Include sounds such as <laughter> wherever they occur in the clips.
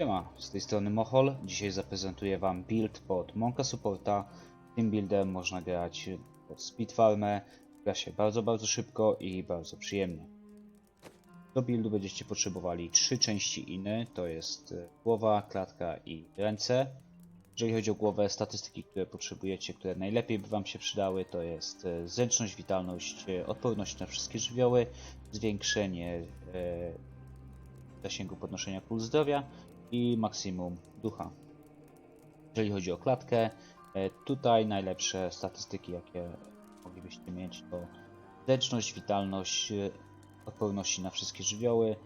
Siema, z tej strony Mohol. Dzisiaj zaprezentuję Wam build pod Monka Supporta. Tym buildem można grać pod Speed Farmę. Gra się bardzo, bardzo szybko i bardzo przyjemnie. Do buildu będziecie potrzebowali trzy części iny, to jest e, głowa, klatka i ręce. Jeżeli chodzi o głowę, statystyki, które potrzebujecie, które najlepiej by Wam się przydały, to jest e, zręczność, witalność, e, odporność na wszystkie żywioły, zwiększenie e, zasięgu podnoszenia pól zdrowia i maksimum ducha. Jeżeli chodzi o klatkę, e, tutaj najlepsze statystyki, jakie moglibyście mieć, to zręczność, witalność, e, odporności na wszystkie żywioły,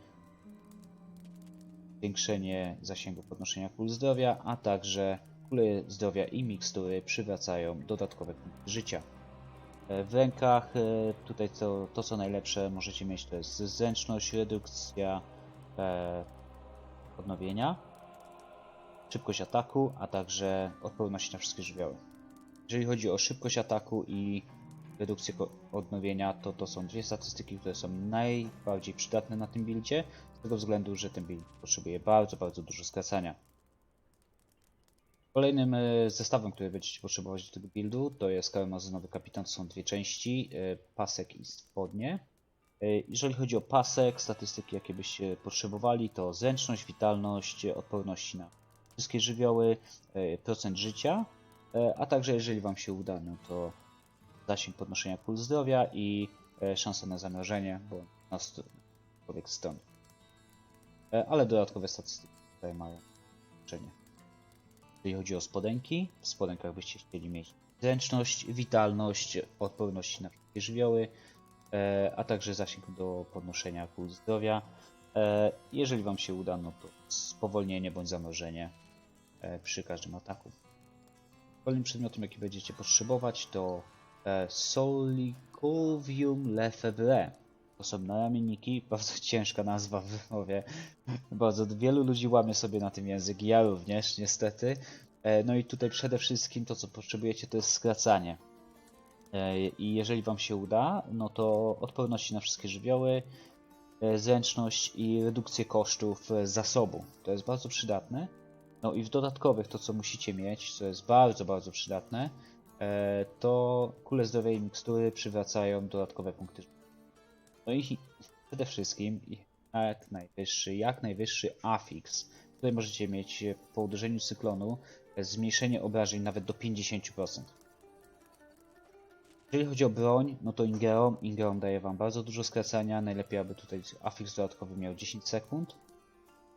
zwiększenie zasięgu podnoszenia pól zdrowia, a także kule zdrowia i mikstury przywracają dodatkowe punkty życia. E, W rękach tutaj to, to co najlepsze możecie mieć to jest zręczność, redukcja odnowienia, szybkość ataku, a także odporność na wszystkie żywioły. Jeżeli chodzi o szybkość ataku i redukcję odnowienia, to to są dwie statystyki, które są najbardziej przydatne na tym buildzie, z tego względu, że ten build potrzebuje bardzo, bardzo dużo skracania. Kolejnym e, zestawem, który będziecie potrzebować do tego buildu, to jest karmazynowy kapitan, to są dwie części, e, pasek i spodnie. E, Jeżeli chodzi o pasek, statystyki jakie byście potrzebowali, to zręczność, witalność, odporności na wszystkie żywioły, e, procent życia, e, a także jeżeli Wam się uda, no to zasięg podnoszenia pól zdrowia i szansa na zamrożenie, bo na st- człowiek stąd. E, Ale dodatkowe statystyki tutaj mają znaczenie. Jeżeli chodzi o spodenki, w spodenkach byście chcieli mieć zręczność, witalność, odporność na wszystkie żywioły, a także zasięg do podnoszenia pól zdrowia. E, Jeżeli Wam się uda, no to spowolnienie bądź zamrożenie e, przy każdym ataku. Kolejnym przedmiotem, jaki będziecie potrzebować, to e, Solicovium Lefebvre. To są naramienniki, <laughs> bardzo ciężka nazwa w wymowie. Bardzo wielu ludzi łamie sobie na tym język, ja również niestety. E, No i tutaj przede wszystkim to, co potrzebujecie, to jest skracanie. E, I jeżeli Wam się uda, no to odporności na wszystkie żywioły, e, zręczność i redukcję kosztów e, zasobu. To jest bardzo przydatne. No i w dodatkowych to, co musicie mieć, co jest bardzo, bardzo przydatne, to kule zdrowia i mikstury przywracają dodatkowe punkty. No i przede wszystkim jak najwyższy, jak najwyższy afix. Tutaj możecie mieć po uderzeniu cyklonu zmniejszenie obrażeń nawet do 50%. Jeżeli chodzi o broń, no to Ingerom. Ingerom daje Wam bardzo dużo skracania. Najlepiej, aby tutaj afix dodatkowy miał 10 sekund.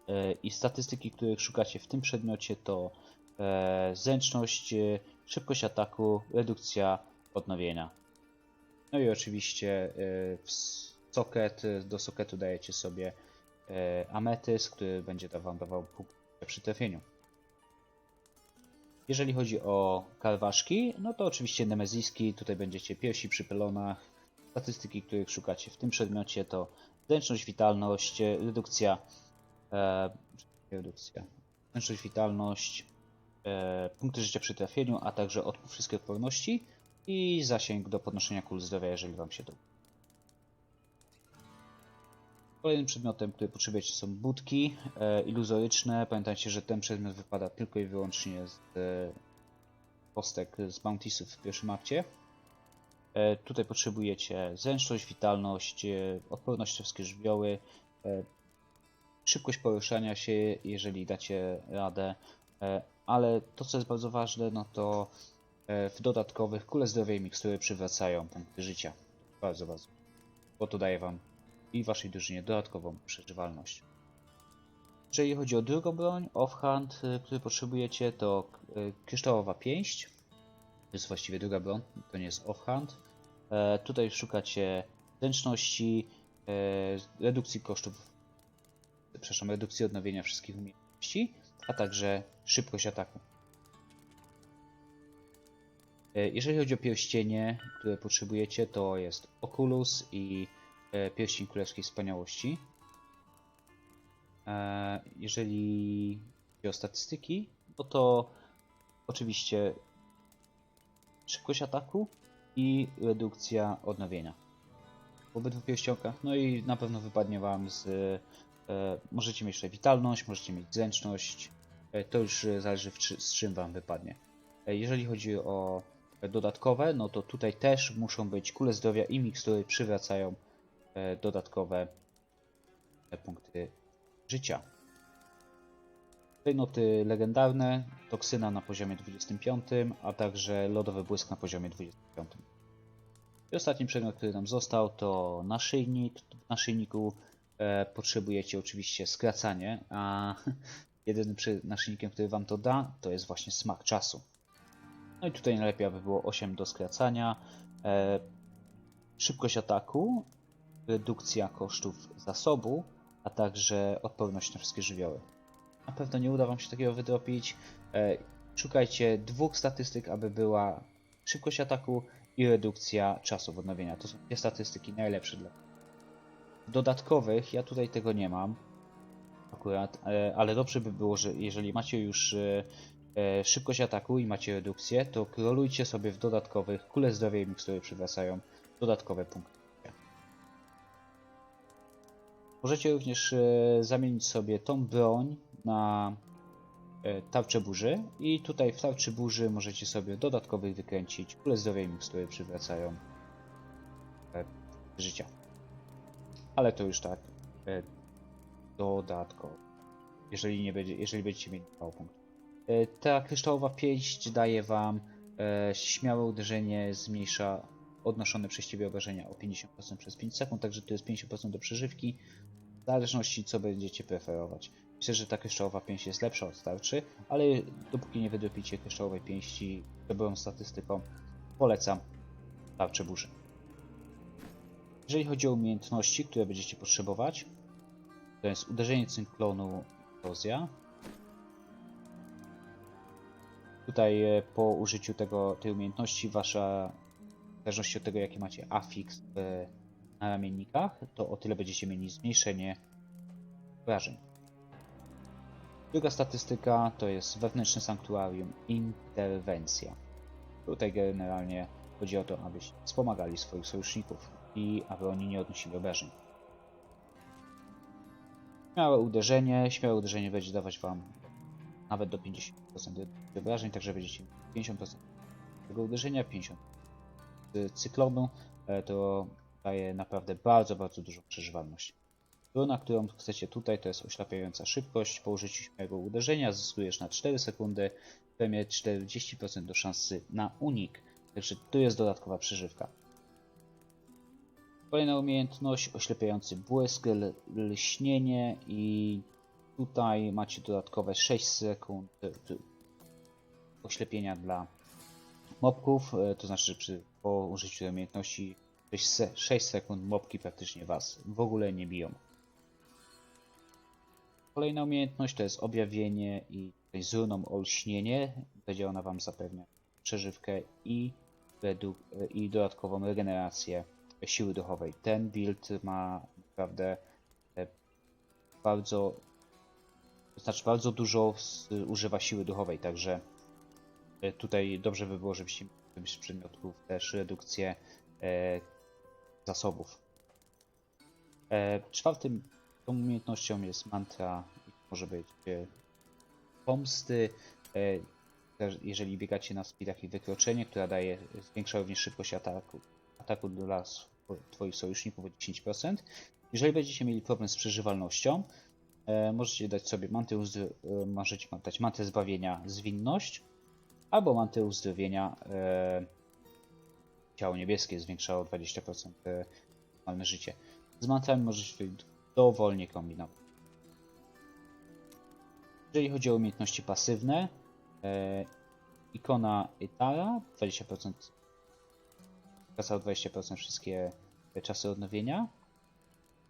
E, I statystyki, których szukacie w tym przedmiocie to e, zręczność, e, szybkość ataku, redukcja odnowienia. No i oczywiście w do socketu dajecie sobie e, ametys, który będzie Wam dawał punkt przy trafieniu. Jeżeli chodzi o karwaszki, no to oczywiście nemeziski, tutaj będziecie piersi przy pylonach. Statystyki, których szukacie w tym przedmiocie to zręczność, witalność, redukcja, e, redukcja, zręczność, witalność, e, punkty życia przy trafieniu, a także od, wszystkie odporności i zasięg do podnoszenia kul zdrowia, jeżeli Wam się to. Kolejnym przedmiotem, który potrzebujecie są budki e, iluzoryczne. Pamiętajcie, że ten przedmiot wypada tylko i wyłącznie z e, kostek z Bountiesów w pierwszym akcie. E, tutaj potrzebujecie zręczność, witalność, e, odporność na wszystkie żywioły, e, szybkość poruszania się, jeżeli dacie radę, e, ale to co jest bardzo ważne, no to e, w dodatkowych kule zdrowia i mikstury przywracają punkty życia. Bardzo, bardzo. Bo to daje wam i waszej drużynie dodatkową przeżywalność. Jeżeli chodzi o drugą broń, offhand, y, który potrzebujecie, to y, kryształowa pięść. To jest właściwie druga broń, to nie jest offhand. E, tutaj szukacie zręczności, e, redukcji kosztów, przepraszam, redukcji odnowienia wszystkich umiejętności, a także szybkość ataku. E, Jeżeli chodzi o pierścienie, które potrzebujecie, to jest Oculus i e, pierścień królewskiej wspaniałości. E, Jeżeli chodzi o statystyki, no to oczywiście szybkość ataku i redukcja odnowienia. W obydwu pierścionkach. No i na pewno wypadnie Wam z E, możecie mieć tutaj witalność, możecie mieć zręczność. E, to już zależy z czym wam wypadnie. E, jeżeli chodzi o dodatkowe, no to tutaj też muszą być kule zdrowia i mikstury przywracają dodatkowe e, punkty życia. Klejnoty legendarne, toksyna na poziomie 25, a także lodowy błysk na poziomie 25. I ostatni przedmiot, który nam został, to naszyjnik. W naszyjniku e, potrzebujecie oczywiście skracanie, a <laughs> jedynym naszyjnikiem, który wam to da, to jest właśnie smak czasu. No i tutaj najlepiej, aby było 8 do skracania. E, szybkość ataku, redukcja kosztów zasobu, a także odporność na wszystkie żywioły. Na pewno nie uda wam się takiego wydropić. E, szukajcie dwóch statystyk, aby była szybkość ataku i redukcja czasu odnowienia. To są dwie statystyki najlepsze dla dodatkowych. Ja tutaj tego nie mam akurat, e, ale dobrze by było, że jeżeli macie już e, szybkość ataku i macie redukcję, to krolujcie sobie w dodatkowych kule zdrowia i mikstury przywracają dodatkowe punkty. Możecie również e, zamienić sobie tą broń na e, tarczę burzy i tutaj w tarczy burzy możecie sobie dodatkowych wykręcić kule zdrowia i mikstury przywracają e, życia. Ale to już tak dodatkowo. Jeżeli nie będzie, jeżeli będziecie mieli mało punktów. Ta kryształowa pięść daje wam śmiałe uderzenie, zmniejsza odnoszone przez ciebie obrażenia o 50% przez 5 sekund, także to jest 50% do przeżywki, w zależności co będziecie preferować. Myślę, że ta kryształowa pięść jest lepsza od tarczy, ale dopóki nie wydropicie kryształowej pięści dobrą statystyką, polecam tarczę burzy. Jeżeli chodzi o umiejętności, które będziecie potrzebować, to jest uderzenie cyklonu erozja. Tutaj e, po użyciu tego, tej umiejętności wasza, zależności od tego jaki macie afix w, na ramiennikach, to o tyle będziecie mieli zmniejszenie wrażeń. Druga statystyka to jest wewnętrzne sanktuarium interwencja. Tutaj generalnie chodzi o to, abyście wspomagali swoich sojuszników i aby oni nie odnosili obrażeń. Śmiałe uderzenie. Śmiałe uderzenie będzie dawać Wam nawet do 50% obrażeń, także będziecie mieli 50% tego uderzenia, 50% z cyklonu. E, To daje naprawdę bardzo, bardzo dużą przeżywalność. Runa, którą chcecie tutaj, to jest oślepiająca szybkość. Po użyciu śmiałego uderzenia zyskujesz na 4 sekundy premię 40% do szansy na unik. Także tu jest dodatkowa przeżywka. Kolejna umiejętność, oślepiający błysk, lśnienie i tutaj macie dodatkowe 6 sekund e, oślepienia dla mobków, e, to znaczy, że przy, po użyciu tej umiejętności 6, se, 6 sekund mobki praktycznie was w ogóle nie biją. Kolejna umiejętność to jest objawienie i tutaj z runą olśnienie. Będzie ona wam zapewnia przeżywkę i, reduk- i dodatkową regenerację siły duchowej. Ten build ma naprawdę e, bardzo, to znaczy bardzo dużo używa siły duchowej, także e, tutaj dobrze by było, żebyście mieli z przedmiotów też redukcję e, zasobów. E, czwartym umiejętnością jest mantra, może być e, pomsty. E, jeżeli biegacie na speedach i wykroczenie, która daje, zwiększa również szybkość ataku, ataku dla Twoich sojuszników o 10%. Jeżeli będziecie mieli problem z przeżywalnością, e, możecie dać sobie mantę, e, możecie dać mantę zbawienia zwinność, albo mantę uzdrowienia e, ciało niebieskie o 20% e, normalne życie. Z mantrami możecie tutaj dowolnie kombinować. Jeżeli chodzi o umiejętności pasywne, e, ikona Itara 20% wraca o 20% wszystkie czasy odnowienia.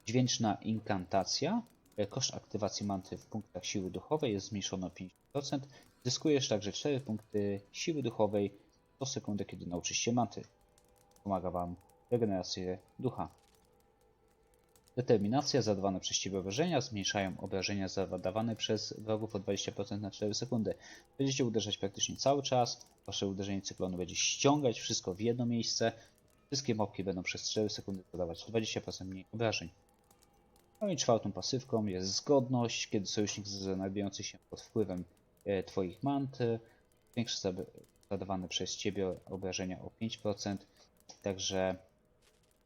Dźwięczna inkantacja. Koszt aktywacji mantry w punktach siły duchowej jest zmniejszony o 50%. Zyskujesz także 4 punkty siły duchowej co sekundę, kiedy nauczysz się mantry. Pomaga Wam w regeneracji ducha. Determinacja zadawane przez Ciebie obrażenia zmniejszają obrażenia zadawane przez wrogów o 20% na 4 sekundy. Będziecie uderzać praktycznie cały czas. Wasze uderzenie cyklonu będzie ściągać wszystko w jedno miejsce. Wszystkie mopki będą przez 4 sekundy zadawać 20% mniej obrażeń. No i czwartą pasywką jest zgodność, kiedy sojusznik znajdujący się pod wpływem Twoich mant e, zada- zadawane przez Ciebie obrażenia o 5%. Także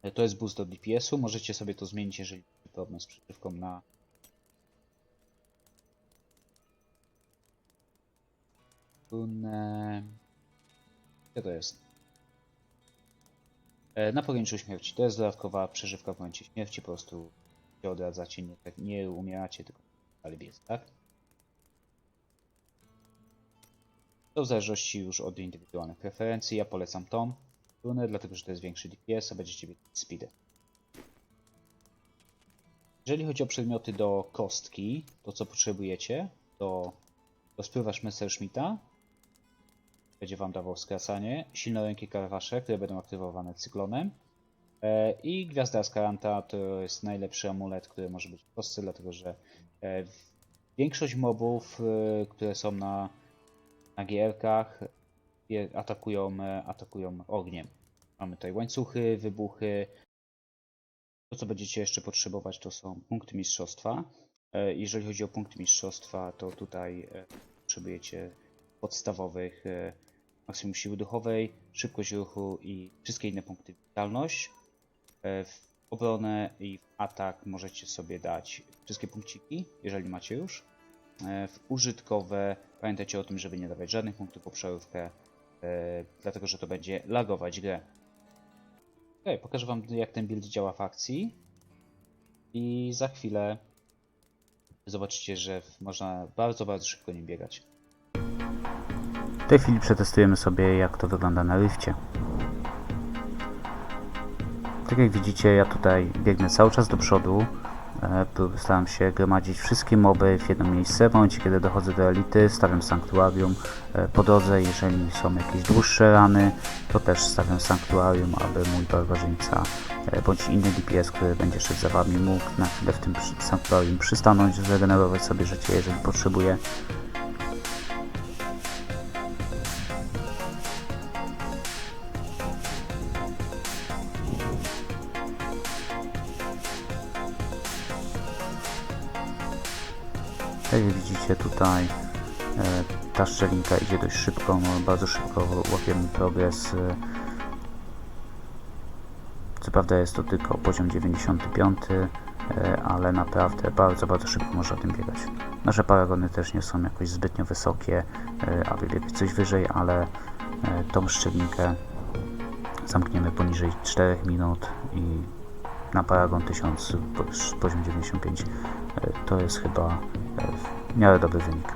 e, to jest boost do DPS-u. Możecie sobie to zmienić, jeżeli macie problem z przykrywką na. Gdzie to jest? E, Na pograniczu śmierci. To jest dodatkowa przeżywka w momencie śmierci. Po prostu się odradzacie, nie, tak- nie umieracie, tylko dalej biec, tak? To w zależności już od indywidualnych preferencji. Ja polecam tą runę, dlatego że to jest większy DPS, a będziecie mieć speedy. Jeżeli chodzi o przedmioty do kostki, to co potrzebujecie, to rozpływasz Messerschmitta, będzie Wam dawał skracanie, silnorękie karwasze, które będą aktywowane cyklonem e, i Gwiazda Askaranta to jest najlepszy amulet, który może być w kostce, dlatego że e, większość mobów, e, które są na, na gierkach atakują, e, atakują ogniem. Mamy tutaj łańcuchy, wybuchy. To, co będziecie jeszcze potrzebować, to są punkty mistrzostwa. E, Jeżeli chodzi o punkty mistrzostwa, to tutaj e, potrzebujecie podstawowych maksimum siły duchowej, szybkość ruchu i wszystkie inne punkty witalność. W obronę i w atak możecie sobie dać wszystkie punkciki, jeżeli macie już. E, W użytkowe pamiętajcie o tym, żeby nie dawać żadnych punktów obszarówkę, e, dlatego że to będzie lagować grę. Okay, pokażę Wam jak ten build działa w akcji i za chwilę zobaczycie, że można bardzo, bardzo szybko nim biegać. W tej chwili przetestujemy sobie jak to wygląda na rifcie. Tak jak widzicie ja tutaj biegnę cały czas do przodu. E, Staram się gromadzić wszystkie moby w jedno miejsce. Momencie kiedy dochodzę do elity stawiam sanktuarium. E, Po drodze jeżeli są jakieś dłuższe rany to też stawiam sanktuarium, aby mój barbarzyńca e, bądź inny DPS, który będzie szedł za wami mógł na chwilę w tym sanktuarium przystanąć, zregenerować sobie życie jeżeli potrzebuje. Tutaj e, ta szczelinka idzie dość szybko, no, bardzo szybko łapiemy progres. E, co prawda jest to tylko poziom 95, e, ale naprawdę bardzo, bardzo szybko można tym biegać. Nasze paragony też nie są jakoś zbytnio wysokie, aby biegać coś wyżej, ale tą szczelinkę zamkniemy poniżej 4 minut i na paragon 1000 po- poziom 95 e, to jest chyba miarę dobry wynik.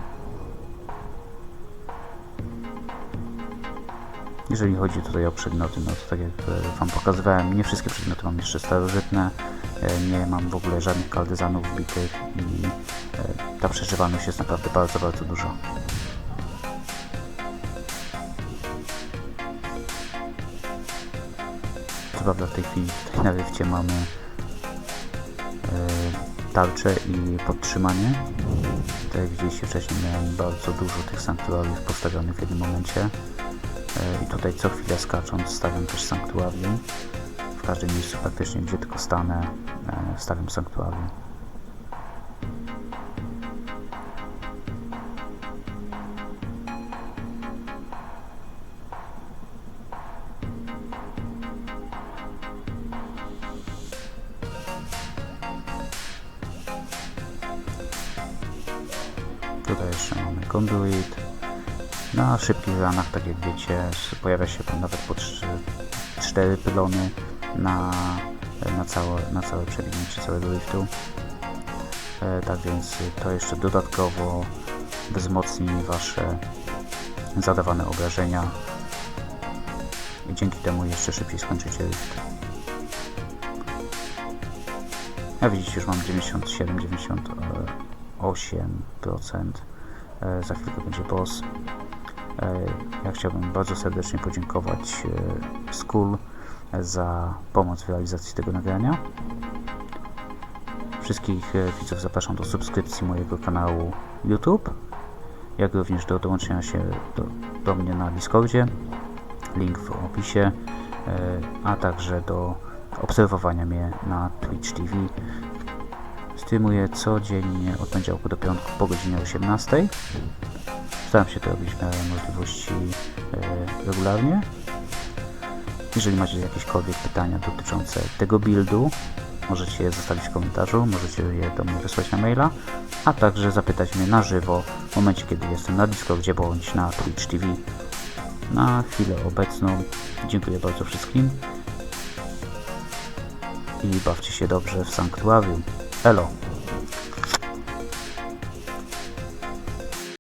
Jeżeli chodzi tutaj o przedmioty, no to tak jak e, Wam pokazywałem, nie wszystkie przedmioty mam jeszcze starożytne, e, nie mam w ogóle żadnych kaldyzanów wbitych i e, ta przeżywalność jest naprawdę bardzo, bardzo duża. Co prawda w tej chwili tutaj na rifcie mamy tarczę i podtrzymanie. Jak widzieliście wcześniej miałem bardzo dużo tych sanktuariów postawionych w jednym momencie. E, I tutaj co chwilę skacząc stawiam też sanktuarium. W każdym miejscu praktycznie gdzie tylko stanę e, stawiam sanktuarium. Szybkich ranach, tak jak wiecie, pojawia się tam nawet po 4 pylony na, na, całe, na całe przebiegnięcie całego liftu. E, tak więc to jeszcze dodatkowo wzmocni Wasze zadawane obrażenia i dzięki temu jeszcze szybciej skończycie lift. Jak widzicie już mam 97-98%. E, Za chwilkę będzie boss. E, Ja chciałbym bardzo serdecznie podziękować e, Skull za pomoc w realizacji tego nagrania. Wszystkich e, widzów zapraszam do subskrypcji mojego kanału YouTube, jak również do dołączenia się do, do mnie na Discordzie. Link w opisie, a także do obserwowania mnie na Twitch TV. Streamuję codziennie od poniedziałku do piątku po godzinie 18. Staram się to robić w miarę możliwości e, regularnie. Jeżeli macie jakiekolwiek pytania dotyczące tego buildu, możecie je zostawić w komentarzu, możecie je do mnie wysłać na maila, a także zapytać mnie na żywo w momencie, kiedy jestem na Discordzie bądź na Twitch TV. Na chwilę obecną dziękuję bardzo wszystkim i bawcie się dobrze w sanktuarium. Elo!